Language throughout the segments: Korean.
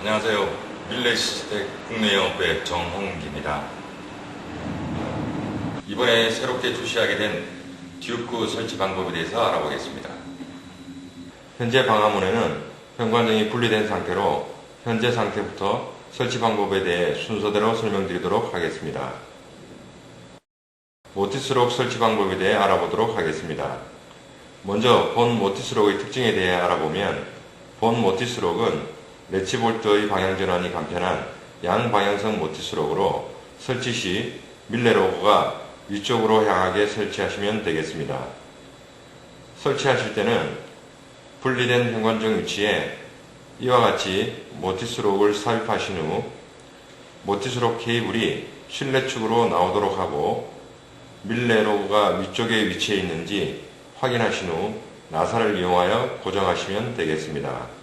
안녕하세요. 밀레시스텍 국내영업의 정홍기입니다. 이번에 새롭게 출시하게 된 듀크 설치 방법에 대해서 알아보겠습니다. 현재 방화문에는 현관등이 분리된 상태로 현재 상태부터 설치 방법에 대해 순서대로 설명드리도록 하겠습니다. 모티스록 설치 방법에 대해 알아보도록 하겠습니다. 먼저 본 모티스록의 특징에 대해 알아보면 본 모티스록은 레치볼트의 방향 전환이 간편한 양방향성 모티스록으로 설치 시 밀레 로고가 위쪽으로 향하게 설치하시면 되겠습니다. 설치하실 때는 분리된 현관중 위치에 이와 같이 모티스록을 삽입하신 후 모티스록 케이블이 실내 축으로 나오도록 하고 밀레 로고가 위쪽에 위치해 있는지 확인하신 후 나사를 이용하여 고정하시면 되겠습니다.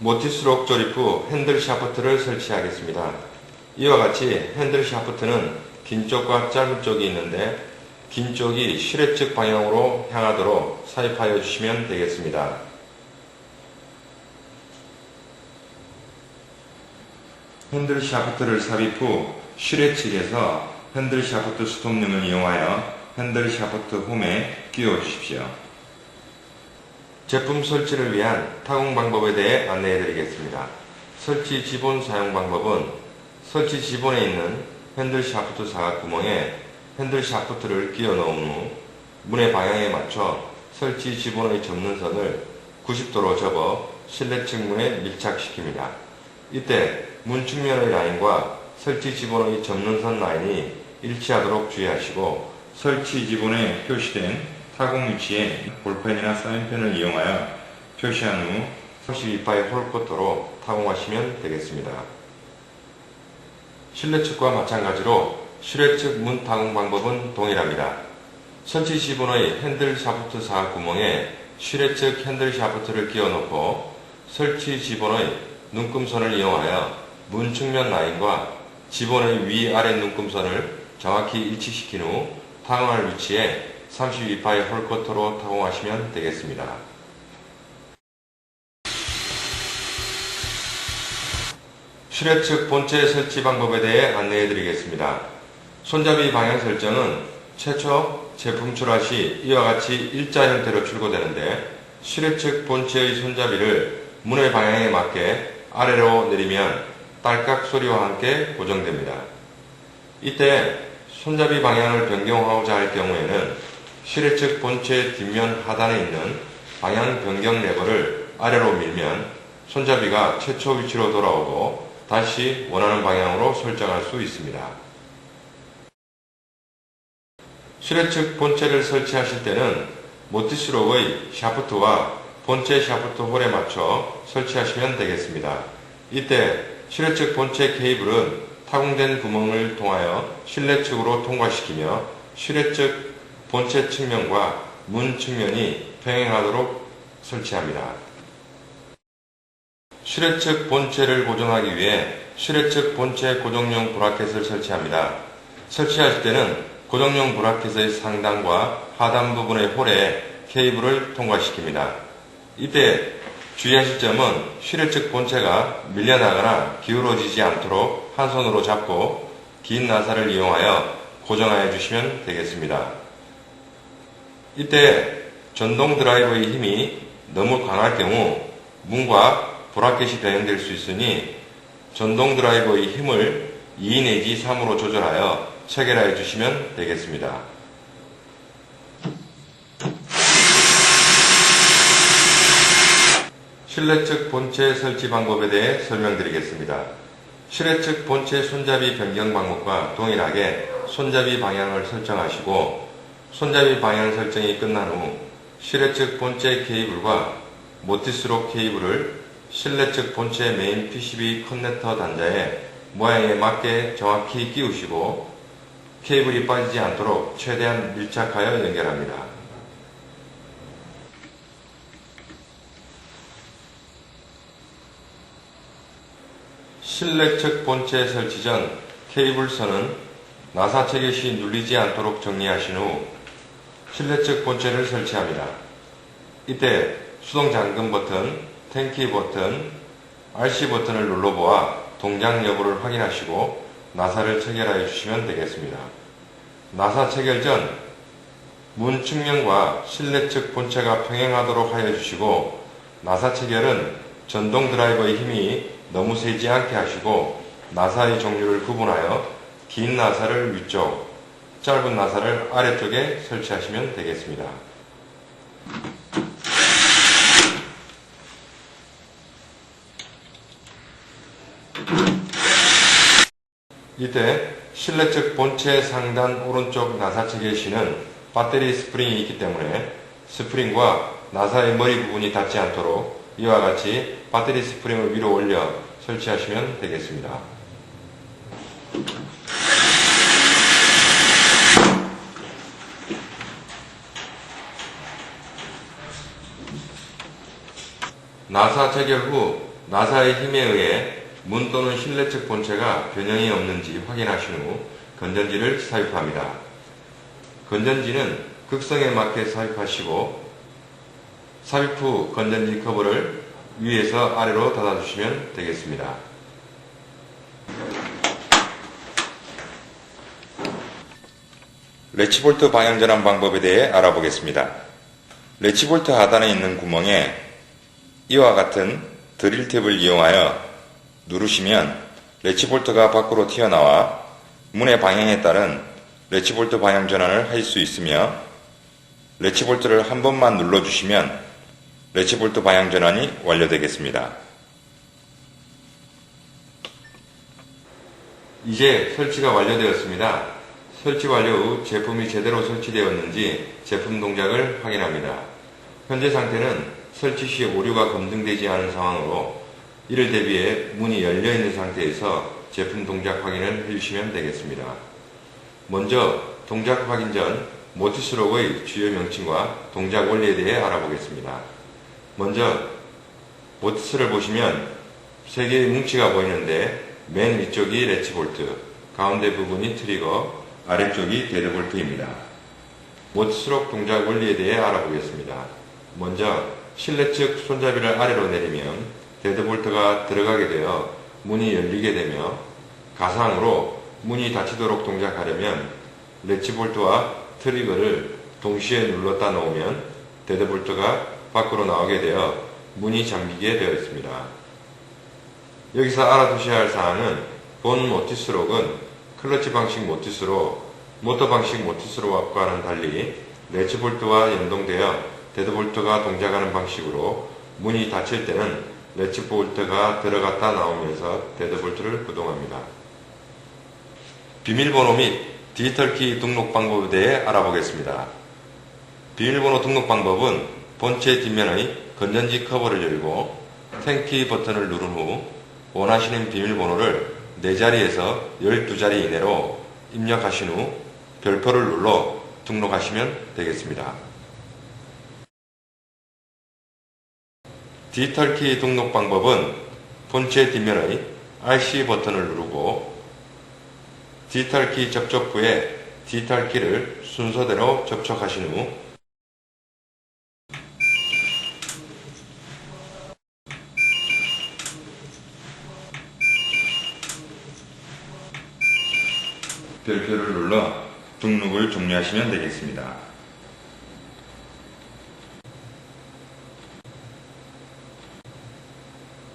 모티스록 조립 후 핸들 샤프트를 설치하겠습니다. 이와 같이 핸들 샤프트는 긴 쪽과 짧은 쪽이 있는데 긴 쪽이 실외 측 방향으로 향하도록 삽입하여 주시면 되겠습니다. 핸들 샤프트를 삽입 후 실외 측에서 핸들 샤프트 스톱링을 이용하여 핸들 샤프트 홈에 끼워 주십시오. 제품 설치를 위한 타공 방법에 대해 안내해 드리겠습니다. 설치 지본 사용 방법은 설치 지본에 있는 핸들 샤프트 사각 구멍에 핸들 샤프트를 끼워 넣은 후 문의 방향에 맞춰 설치 지본의 접는 선을 90도로 접어 실내 측 문에 밀착시킵니다. 이때 문 측면의 라인과 설치 지본의 접는 선 라인이 일치하도록 주의하시고 설치 지본에 표시된 타공 위치에 볼펜이나 사인펜을 이용하여 표시한 후 32파의 홀코터로 타공하시면 되겠습니다. 실내 측과 마찬가지로 실외 측 문 타공 방법은 동일합니다. 설치 지분의 핸들 샤프트 사각 구멍에 실외 측 핸들 샤프트를 끼워 넣고 설치 지본의 눈금선을 이용하여 문 측면 라인과 지본의 위아래 눈금선을 정확히 일치시킨 후 타공할 위치에 32파의 홀커터로 타공하시면 되겠습니다. 실외 측 본체 설치 방법에 대해 안내해 드리겠습니다. 손잡이 방향 설정은 최초 제품 출하 시 이와 같이 일자 형태로 출고되는데 실외 측 본체의 손잡이를 문의 방향에 맞게 아래로 내리면 딸깍 소리와 함께 고정됩니다. 이때 손잡이 방향을 변경하고자 할 경우에는 실외 측 본체 뒷면 하단에 있는 방향 변경 레버를 아래로 밀면 손잡이가 최초 위치로 돌아오고 다시 원하는 방향으로 설정할 수 있습니다. 실외 측 본체를 설치하실 때는 모티스록의 샤프트와 본체 샤프트 홀에 맞춰 설치하시면 되겠습니다. 이때 실외 측 본체 케이블은 타공된 구멍을 통하여 실내 측으로 통과시키며 실외 측 본체 측면과 문 측면이 평행하도록 설치합니다. 실외 측 본체를 고정하기 위해 실외 측 본체 고정용 브라켓을 설치합니다. 설치하실 때는 고정용 브라켓의 상단과 하단 부분의 홀에 케이블을 통과시킵니다. 이때 주의하실 점은 실외 측 본체가 밀려나거나 기울어지지 않도록 한 손으로 잡고 긴 나사를 이용하여 고정하여 주시면 되겠습니다. 이때 전동 드라이버의 힘이 너무 강할 경우 문과 브라켓이 변형될 수 있으니 전동 드라이버의 힘을 2 내지 3으로 조절하여 체결하여 주시면 되겠습니다. 실내 측 본체 설치 방법에 대해 설명드리겠습니다. 실내 측 본체 손잡이 변경 방법과 동일하게 손잡이 방향을 설정하시고 손잡이 방향 설정이 끝난 후 실내 측 본체 케이블과 모티스록 케이블을 실내 측 본체 메인 PCB 커넥터 단자에 모양에 맞게 정확히 끼우시고 케이블이 빠지지 않도록 최대한 밀착하여 연결합니다. 실내 측 본체 설치 전 케이블선은 나사 체결 시 눌리지 않도록 정리하신 후 실내 측 본체를 설치합니다. 이때 수동 잠금 버튼, 탱키 버튼, RC 버튼을 눌러보아 동작 여부를 확인하시고 나사를 체결하여 주시면 되겠습니다. 나사 체결 전 문 측면과 실내 측 본체가 평행하도록 하여 주시고 나사 체결은 전동 드라이버의 힘이 너무 세지 않게 하시고 나사의 종류를 구분하여 긴 나사를 위쪽, 짧은 나사를 아래쪽에 설치하시면 되겠습니다. 이때 실내 측 본체 상단 오른쪽 나사 체계 시는 배터리 스프링이 있기 때문에 스프링과 나사의 머리 부분이 닿지 않도록 이와 같이 배터리 스프링을 위로 올려 설치하시면 되겠습니다. 나사 체결 후 나사의 힘에 의해 문 또는 실내 측 본체가 변형이 없는지 확인하신 후 건전지를 삽입합니다. 건전지는 극성에 맞게 삽입하시고 삽입 후 건전지 커버를 위에서 아래로 닫아주시면 되겠습니다. 레치볼트 방향 전환 방법에 대해 알아보겠습니다. 레치볼트 하단에 있는 구멍에 이와 같은 드릴 탭을 이용하여 누르시면 레치볼트가 밖으로 튀어나와 문의 방향에 따른 레치볼트 방향 전환을 할 수 있으며 레치볼트를 한 번만 눌러주시면 레치볼트 방향 전환이 완료되겠습니다. 이제 설치가 완료되었습니다. 설치 완료 후 제품이 제대로 설치되었는지 제품 동작을 확인합니다. 현재 상태는 설치 시 오류가 검증되지 않은 상황으로 이를 대비해 문이 열려 있는 상태에서 제품 동작 확인을 해주시면 되겠습니다. 먼저 동작 확인 전 모티스록의 주요 명칭과 동작 원리에 대해 알아보겠습니다. 먼저 모티스를 보시면 세 개의 뭉치가 보이는데 맨 위쪽이 레치 볼트, 가운데 부분이 트리거, 아래쪽이 데드 볼트입니다. 모티스록 동작 원리에 대해 알아보겠습니다. 먼저 실내 측 손잡이를 아래로 내리면 데드볼트가 들어가게 되어 문이 열리게 되며 가상으로 문이 닫히도록 동작하려면 레치볼트와 트리거를 동시에 눌렀다 놓으면 데드볼트가 밖으로 나오게 되어 문이 잠기게 되어 있습니다. 여기서 알아두셔야 할 사항은 본 모티스록은 클러치 방식 모티스로 모터 방식 모티스록과는 달리 레치볼트와 연동되어 데드볼트가 동작하는 방식으로 문이 닫힐 때는 레치볼트가 들어갔다 나오면서 데드볼트를 구동합니다. 비밀번호 및 디지털키 등록 방법에 대해 알아보겠습니다. 비밀번호 등록 방법은 본체 뒷면의 건전지 커버를 열고 탱키 버튼을 누른 후 원하시는 비밀번호를 4자리에서 12자리 이내로 입력하신 후 별표를 눌러 등록하시면 되겠습니다. 디지털 키 등록 방법은 본체 뒷면의 RC 버튼을 누르고 디지털 키 접촉 후에 디지털 키를 순서대로 접촉하신 후 별표를 눌러 등록을 종료하시면 되겠습니다.